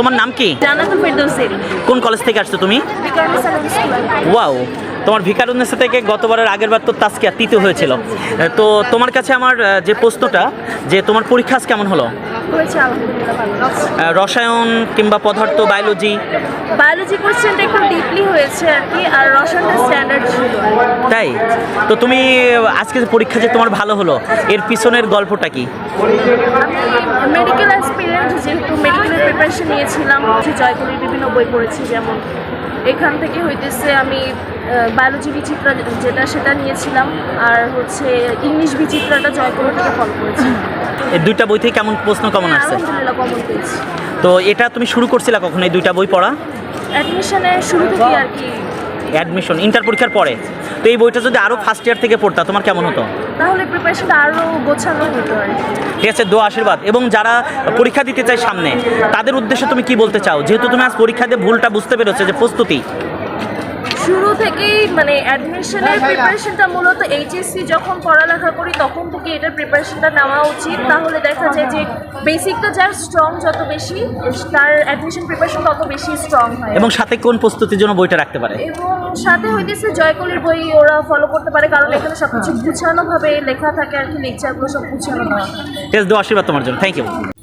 তোমার নাম কি? জান্নাতুল ফেরদৌসি কোন কলেজ থেকে আসছো তুমি? ওয়াও তোমার ভিকারুন্নেসা থেকে গতবারের আগের বার তো তাস্কিয়া তৃতীয় হয়েছিল। তো তোমার কাছে আমার যে প্রশ্নটা যে তোমার পরীক্ষা আজ কেমন হলো? রসায়ন কিংবা পদার্থ বায়োলজি বায়োলজি কোশ্চেনটা একটু ডিপলি হয়েছে আর কি আর রসায়নটা স্ট্যান্ডার্ড ছিল। তাই? তো তুমি আজকে যে পরীক্ষা যে তোমার ভালো হলো এর পিছনের গল্পটা কি? মেডিকেল এক্সপিরিয়েন্স যেহেতু মেডিকেলের প্রিপারেশন নিয়েছিলাম হচ্ছে জয়গুলির বিভিন্ন বই পড়েছি যেমন এখান থেকে হইতেছে আমি বায়োলজি বিচিত্রা যেটা সেটা নিয়েছিলাম আর হচ্ছে ইংলিশ বিচিত্রাটা জয়গুলো থেকে ফলো করেছি। এই দুইটা বই থেকে কেমন প্রশ্ন কেমন আসছে? কমন পেয়েছি। তো এটা তুমি শুরু করছিলা কখন এই দুইটা বই পড়া? অ্যাডমিশনের শুরু থেকে আর কি অ্যাডমিশন ইন্টার পরীক্ষার পরে। তো এই বইটা যদি আরও ফার্স্ট ইয়ার থেকে পড়তা তোমার কেমন হতো? তাহলে প্রিপারেশনটা আরও গোছানো হতো আর কি। ঠিক আছে দোয়া আশীর্বাদ। এবং যারা পরীক্ষা দিতে চায় সামনে তাদের উদ্দেশ্যে তুমি কি বলতে চাও? যেহেতু তুমি আজ পরীক্ষা দিয়ে ভুলটা বুঝতে পেরেছ যে প্রস্তুতি। শুরু থেকেই মানে অ্যাডমিশনের প্রিপারেশনটা মূলত এইচএসসি যখন পড়ালেখা করি তখন থেকে এটার প্রিপারেশনটা নেওয়া উচিত। তাহলে দেখা যায় যে বেসিকটা যার স্ট্রং যত বেশি তার অ্যাডমিশন প্রিপারেশন তত বেশি স্ট্রং হয়। এবং সাথে কোন প্রস্তুতির জন্য বইটা রাখতে পারে? এবং সাথে হইতেছে জয়কলির বই ওরা ফলো করতে পারে কারণ এখানে সব কিছু গুছানোভাবে লেখা থাকে আর কি লেকচারগুলো সব গুছানো হয়। আশীর্বাদ তোমার জন্য। Thank you